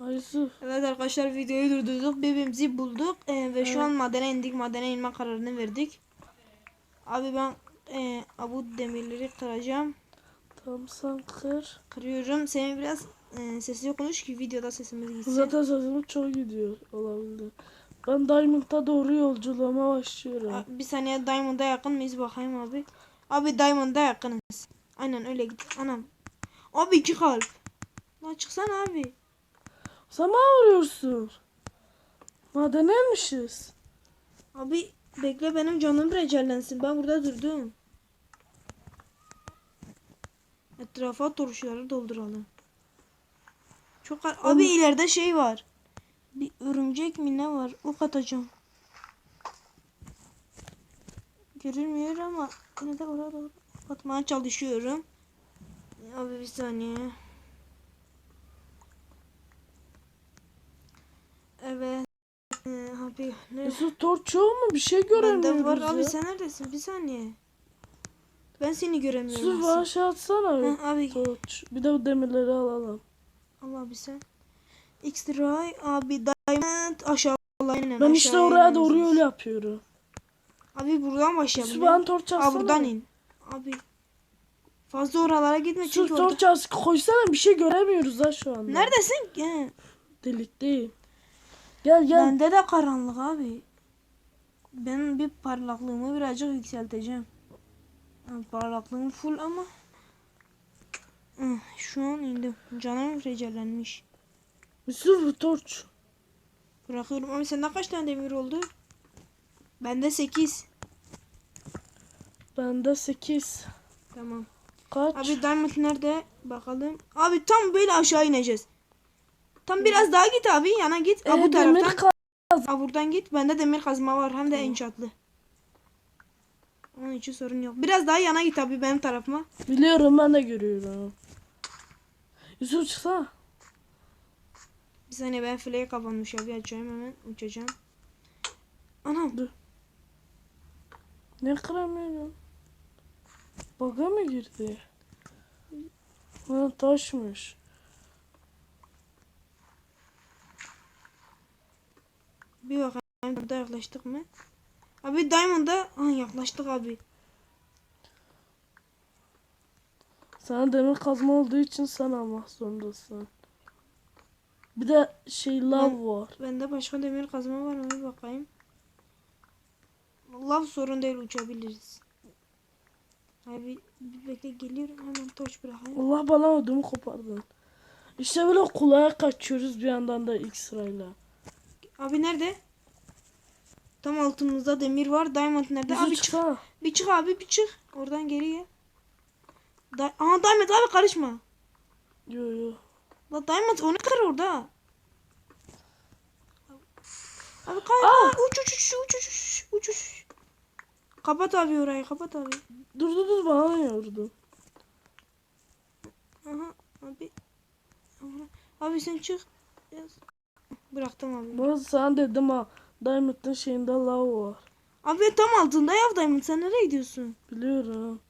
Yusuf. Evet arkadaşlar videoyu durdurduk. Birbirimizi bulduk. Ee, ve şu an madene indik. Madene inme kararını verdik. Abi ben e, bu demirleri kıracağım. Tamam sen kır. Kırıyorum. Senin biraz e, sesli konuş ki videoda sesimiz gitsin. Zaten sesimiz çok gidiyor olabilir. Ben Diamond'a doğru yolculuğuma başlıyorum. A- Bir saniye Diamond'a yakın mıyız bakayım abi. Abi Diamond'a yakınız. Aynen öyle git. Anam. Abi iki kalp. Lan çıksana abi. Mi vuruyorsun? Madene inmişiz. Abi bekle benim canım recellensin. Ben burada durdum. Etrafa turşuları dolduralım. Çok Abi ileride şey var. Bir örümcek mi ne var? Ok atacağım. Görünmüyor ama yine de doğru ok atmaya çalışıyorum. Abi bir saniye. Evet. Ee, abi ne? Yusuf torç yok mu? Bir şey göremiyoruz var ya. abi sen neredesin? Bir saniye. Ben seni göremiyorum. Yusuf aslında. aşağı atsana bir. Heh, abi Torç. Bir de bu demirleri alalım. al abi sen. X-Ray abi diamond aşağı aynen Ben işte oraya doğru yol yapıyorum. Abi buradan başlayalım. Yusuf ya. ben torç atsana. Aa buradan in. Abi fazla oralara gitme Yusuf çünkü orada. torç as koysana bir şey göremiyoruz ha şu anda. Neredesin? He. Delik değil. Gel gel. Bende de karanlık abi. Ben bir parlaklığımı birazcık yükselteceğim. Ha, Parlaklığım full ama şu an indim. Canım recellenmiş. Yusuf torç. Bırakıyorum. Abi sende kaç tane demir oldu? Bende 8. Bende 8. Tamam. Kaç? Abi diamond nerede? Bakalım. Abi tam böyle aşağı ineceğiz. Tam biraz daha git abi. Yana git. Ee, bu demir taraftan. Aa, buradan git. Bende demir kazma var. Hem de enchantlı. Onun için sorun yok. Biraz daha yana git abi benim tarafıma. Biliyorum ben de görüyorum. Yusuf çıksana. Bir saniye ben fileye kapanmış abi. Açacağım hemen. Uçacağım. Anam. Ne kıramıyorum? Baga mı girdi? Ha taşmış. Bir bakalım. Burada yaklaştık mı? Abi Diamond'a ha, yaklaştık abi. Sana demir kazma olduğu için sen almak zorundasın. Bir de şey lav Ben- var. Bende başka demir kazma var mı? Bir bakayım. Lav sorun değil uçabiliriz. Abi bir bekle geliyorum hemen torç bırakayım. Allah bana ödümü kopardın. İşte böyle kulağa kaçıyoruz bir yandan da X sırayla. Abi nerede? Tam altımızda demir var. Diamond nerede? Yüzü abi çık. çık. Bir çık abi bir çık. Oradan geriye. Da Aa Diamond abi karışma. Yo yo. La Diamond onu kır orada. Abi kay uç uç uç uç uç uç uç. Kapat abi orayı kapat abi. Dur dur dur bana yordu. Aha abi. Abi sen çık. Yaz. Bıraktım abi. Ben sana dedim ha. Diamond'ın şeyinde lav var. Abi tam altında ya Diamond sen nereye gidiyorsun? Biliyorum.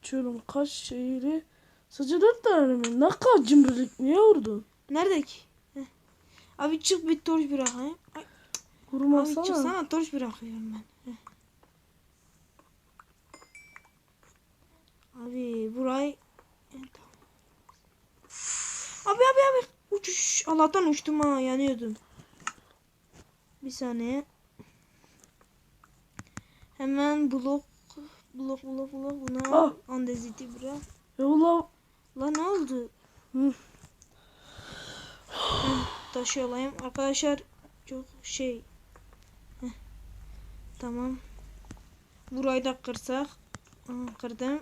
Açıyorum kaç şehri. Sadece dört tane mi? Ne kadar cimrilik niye vurdun? Nerede ki? Heh. Abi çık bir torç bırakayım. Ay, abi Vurmasana. çıksana torç bırakıyorum ben. Heh. Abi burayı. Abi abi abi uç uç. Allah'tan uçtum ha yanıyordum. Bir saniye. Hemen blok blok blok blok bunu al. Ah. Andeziti bırak. Ya ulan Lan ne oldu? Taşı alayım. Arkadaşlar çok şey. Heh. Tamam. Burayı da kırsak. Aa, kırdım.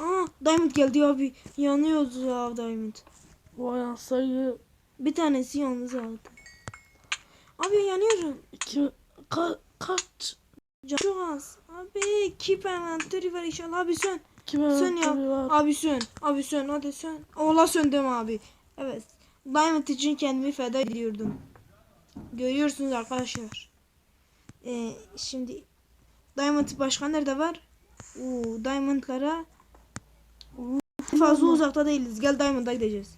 Aa, Diamond geldi abi. Yanıyordu ya Diamond. Vay ansayı Bir tanesi yalnız aldı. Abi yanıyorum. iki ka, kaç çok az. Abi keep inventory var inşallah. Abi sön. iki Sön ya. var. Abi sön. Abi sön. Hadi sön. Ola söndüm abi. Evet. Diamond için kendimi feda ediyordum. Görüyorsunuz arkadaşlar. Ee, şimdi Diamond başka nerede var? Oo, Diamond'lara fazla uzakta değiliz. Gel Diamond'a gideceğiz.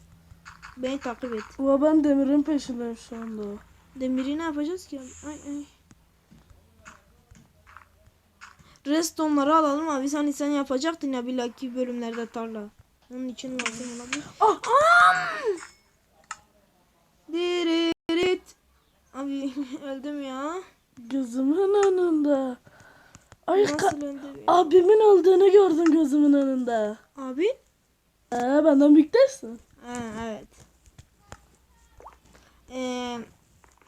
Beni takip et. Ama ben demirin peşindeyim şu anda. Demiri ne yapacağız ki? Ay ay. Restonları alalım abi. Sen sen yapacaktın ya bir bölümlerde tarla. Onun için lazım olabilir. Ah! Diririt. Abi öldüm ya. Gözümün önünde. Ay abimin öldüğünü gördüm gözümün önünde. Abi? Ee, benden büyüktesin. Ha, evet. Ee,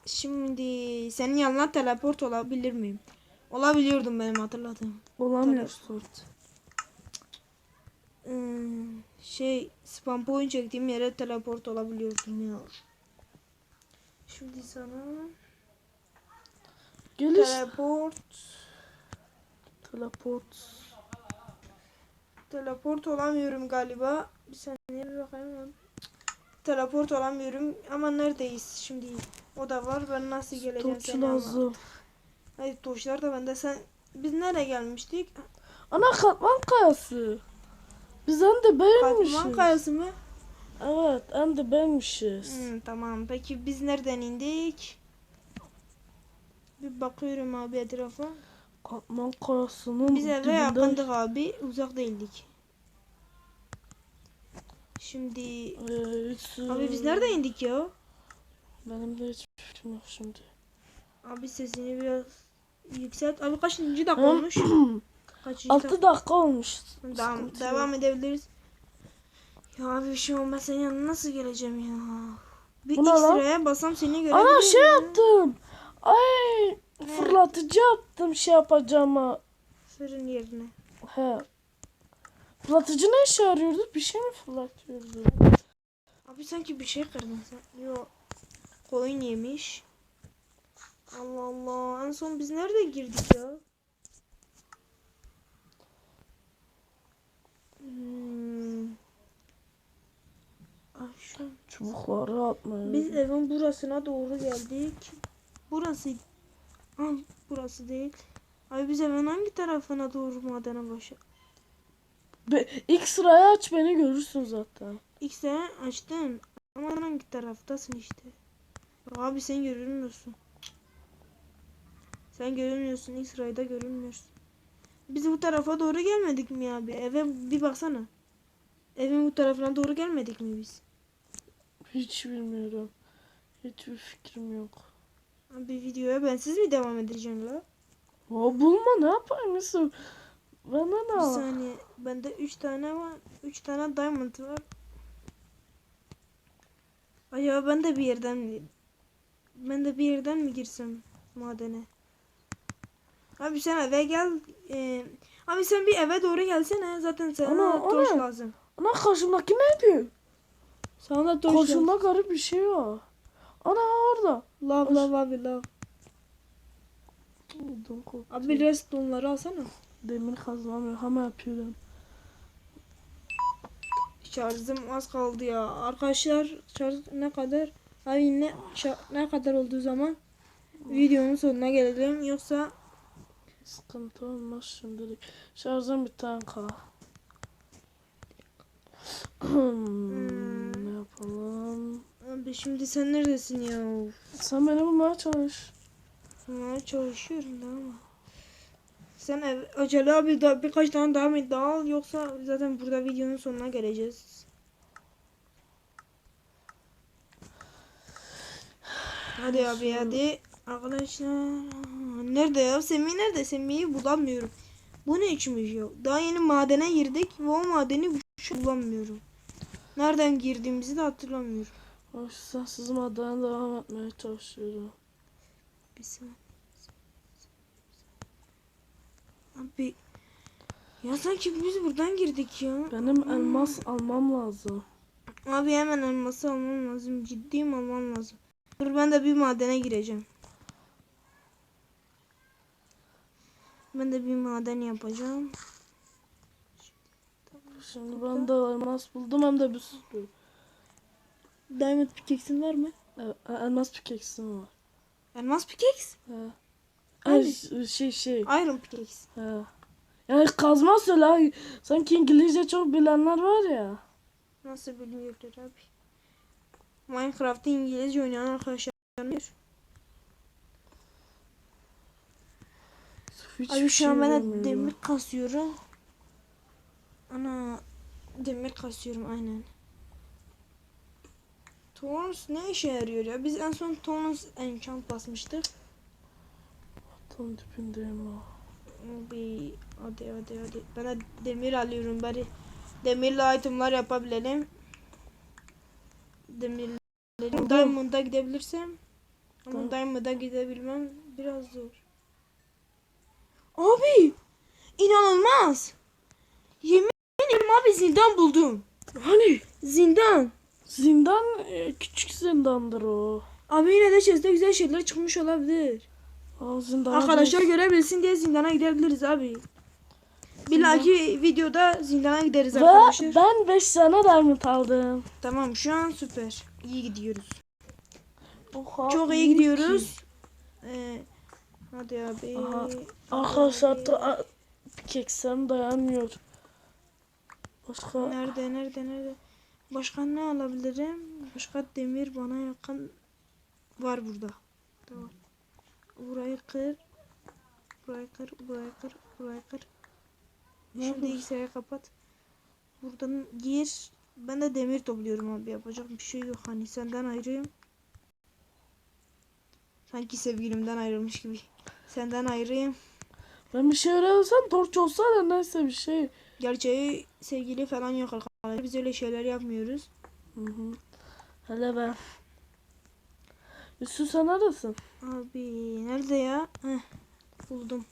şimdi senin yanına teleport olabilir miyim? Olabiliyordum benim hatırladığım. Olamıyorsun. Ee, şey spam point çektiğim yere teleport olabiliyordum ya. Şimdi sana Geliş. teleport Teleport. teleport olamıyorum galiba. Bir saniye bir bakayım. Teleport olamıyorum ama neredeyiz şimdi? O da var. Ben nasıl geleceğim Toç lazım. Hayır toşlar da bende. Sen biz nereye gelmiştik? Ana katman kayası. Biz en de benmişiz. Katman kayası mı? Evet en de benmişiz. Hmm, tamam. Peki biz nereden indik? Bir bakıyorum abi etrafa. Katman kayasının Biz eve dibinde- yakındık abi. Uzak değildik. Şimdi Ee, abi biz nerede indik ya? Benim de hiç fikrim yok şimdi. Abi sesini biraz yükselt. Abi kaçıncı dakika olmuş? Kaçıncı 6 dakika olmuş. Tamam, devam yok. edebiliriz. Ya abi bir şey olmaz senin yanına nasıl geleceğim ya? Bir Bu ne X lan? liraya basam seni görebilirim. Ana şey ya. yaptım. Ay fırlatıcı yaptım şey yapacağıma. Fırın yerine. He. Fırlatıcı ne işe yarıyordu? Bir şey mi fırlatıyordu? Abi sanki bir şey kırdın sen. Yo. Koyun yemiş. Allah Allah. En son biz nerede girdik ya? Hmm. Ay şu an- Çubukları atmaya. Biz evin burasına doğru geldik. Burası. Ha, burası değil. Abi biz evin hangi tarafına doğru madene başa? Be, ilk sırayı aç beni görürsün zaten. İlk sen açtın. Ama hangi taraftasın işte? Abi sen görünmüyorsun. Sen görünmüyorsun. İlk sırayda görünmüyorsun. Biz bu tarafa doğru gelmedik mi abi? Eve bir baksana. Evin bu tarafına doğru gelmedik mi biz? Hiç bilmiyorum. Hiçbir fikrim yok. Abi videoya bensiz mi devam edeceğim la? O bulma ne yapayım Yusuf? Bana ne? Bir saniye. Bende 3 tane var. 3 tane diamond var. Ay ya ben de bir yerden? Ben de bir yerden mi girsem madene? Abi sen eve gel. Ee, abi sen bir eve doğru gelsene. Zaten sana Ana, toş ana. lazım. Ana karşımdaki ne diyor? Sana da toş lazım. Karşımda garip bir şey var. Ana orada. Lav lav abi lav. Abi restonları alsana. Demir kazmamıyor. Hemen yapıyorum. Şarjım az kaldı ya. Arkadaşlar şarj ne kadar? Abi ne ne kadar olduğu zaman videonun sonuna gelelim. Yoksa Sıkıntı olmaz şimdilik. Şarjım bir tane kal. Hmm, ne yapalım? abi şimdi sen neredesin ya? Sen beni bulmaya çalış. Ha, çalışıyorum da ama. Sen ev, acele abi da birkaç tane daha mı daha al yoksa zaten burada videonun sonuna geleceğiz. Hadi abi hadi. Arkadaşlar nerede ya? Semih nerede? Semih'i bulamıyorum. Bu ne içmiş ya? Daha yeni madene girdik ve o madeni bulamıyorum. Nereden girdiğimizi de hatırlamıyorum. Sizin adına devam etmeye çalışıyorum. Bir saniye. Abi ya sanki biz buradan girdik ya. Benim elmas almam lazım. Abi hemen elması almam lazım. Ciddiyim almam lazım. Dur ben de bir madene gireceğim. Ben de bir maden yapacağım. Şimdi ben de elmas buldum hem de bir sürü. Diamond pickaxe'in var mı? Evet, elmas pickaxe'im var. Elmas pickaxe? He. Ay, şey şey. Iron pickaxe. He. Yani kazma söyle. Sanki İngilizce çok bilenler var ya. Nasıl bilmiyorlar abi. Minecraft'ı İngilizce oynayan arkadaşlar bilir. Hiç Abi şu an ben de bilmiyorum. demir kasıyorum. Ana demir kasıyorum aynen. Torrens ne işe yarıyor ya? Biz en son Torrens enchant basmıştık. Tam dibindeyim ha. Bir hadi hadi hadi. Ben de demir alıyorum bari. Demirle itemlar yapabilelim. Demirle Diamond'a gidebilirsem. Ama. Diamond'a gidebilmem biraz zor. Abi! inanılmaz. Yemin ederim abi zindan buldum. Hani Zindan. zindan e, küçük zindandır o. Abi yine de chest'te güzel şeyler çıkmış olabilir. Zindana Arkadaşlar görebilsin diye zindana gidebiliriz abi. Dahaki videoda zindana gideriz Ve arkadaşlar. ben 5 tane diamond aldım. Tamam şu an süper. İyi gidiyoruz. Oha, Çok iyi gidiyoruz. Ee, hadi abi. Aha. Arkadaşlar da keksem dayanmıyor. Başka Nerede nerede nerede? Başka ne alabilirim? Başka demir bana yakın var burada. Tamam. Burayı kır. Burayı kır, burayı kır, burayı kır. Şimdi Nerede? bilgisayarı kapat. Buradan gir. Ben de demir topluyorum abi. Yapacak bir şey yok. Hani senden ayrıyım. Sanki sevgilimden ayrılmış gibi. Senden ayrıyım. ben bir şey öğrensem torç olsa da neyse bir şey. Gerçeği sevgili falan yok arkadaşlar. Biz öyle şeyler yapmıyoruz. Hı hı. Hele ben. Üstü sen neredesin? Abi nerede ya? Heh, buldum.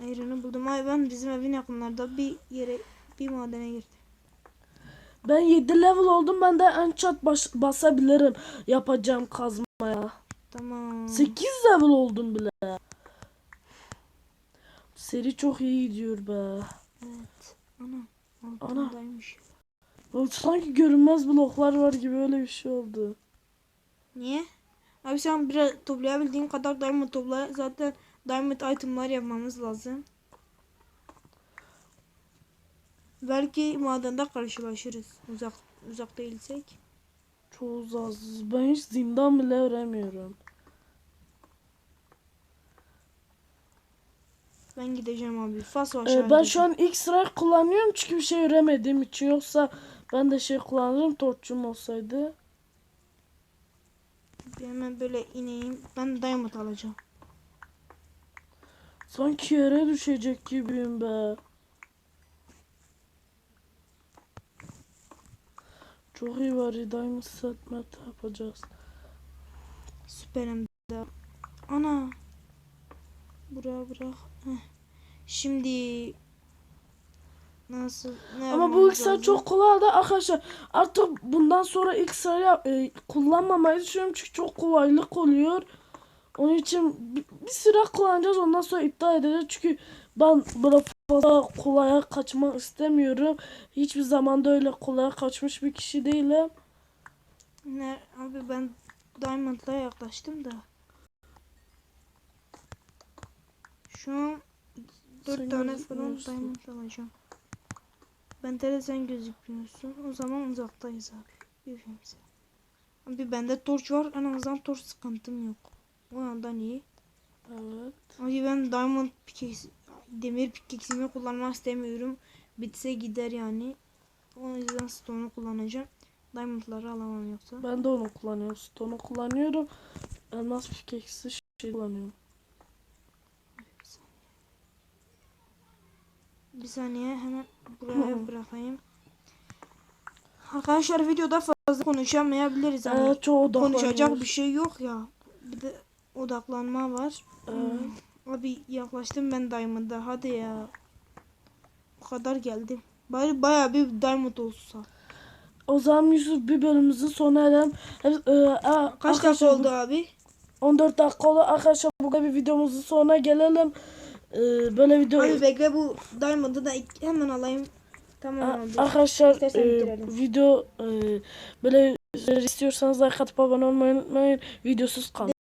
Ayrını buldum. Ay ben bizim evin yakınlarda bir yere bir madene girdim. Ben 7 level oldum. Ben de en çat baş- basabilirim. Yapacağım kazmaya. Tamam. 8 level oldum bile. Seri çok iyi gidiyor be. Evet. Ana. Ana. Altındaymış. Oğlum Sanki görünmez bloklar var gibi öyle bir şey oldu. Niye? Abi sen biraz toplayabildiğin kadar diamond topla. Zaten diamond itemlar yapmamız lazım. Belki madende karşılaşırız. Uzak uzak değilsek. Çok uzağız. Ben hiç zindan bile öremiyorum. Ben gideceğim abi. Fas var Ee, ben şu an X-Ray kullanıyorum çünkü bir şey öremediğim için. Yoksa ben de şey kullanırım torçum olsaydı. Bir hemen böyle ineyim. Ben diamond alacağım. Sanki yere düşecek gibiyim be. Çok iyi var. Diamond set meta yapacağız. Süperim de. Ana. Buraya bırak. Heh. Şimdi nasıl ne Ama bu X-Ray lazım? çok kolay da arkadaşlar. Artık bundan sonra yap- e, kullanmamayı düşünüyorum çünkü çok kolaylık oluyor. Onun için bir, bir süre kullanacağız ondan sonra iptal edeceğiz çünkü ben böyle fazla kolaya kaçmak istemiyorum. Hiçbir zaman da öyle kolaya kaçmış bir kişi değilim. Ne abi ben diamond'la yaklaştım da. Şu an dört Sen tane falan diamond alacağım. Ben de sen gözükmüyorsun. O zaman uzaktayız abi. Seni. Abi bende torç var. En azından torç sıkıntım yok. O yandan iyi. Evet. Abi ben diamond pickaxe, demir pickaxe'imi kullanmak istemiyorum. Bitse gider yani. O yüzden stone'u kullanacağım. Diamond'ları alamam yoksa. Ben de onu kullanıyorum. Stone'u kullanıyorum. Elmas pickaxe'i şey kullanıyorum. Bir saniye hemen buraya bırakayım. Arkadaşlar videoda fazla konuşamayabiliriz ama Evet konuşacak bir şey yok ya. Bir de odaklanma var. Evet. Abi yaklaştım ben Diamond'a hadi ya. O kadar geldim. Bari bayağı bir Diamond olsa. O zaman Yusuf bir bölümümüzün sonuna edelim. E, e, Kaç dakika bu- oldu abi? 14 dakika oldu. Arkadaşlar bu bir videomuzun sonuna gelelim. Ee, böyle video Abi bekle bu Diamond'ı da hemen alayım. Tamam A- abi. arkadaşlar e, video e, böyle istiyorsanız like atıp abone olmayı unutmayın. Videosuz kalın.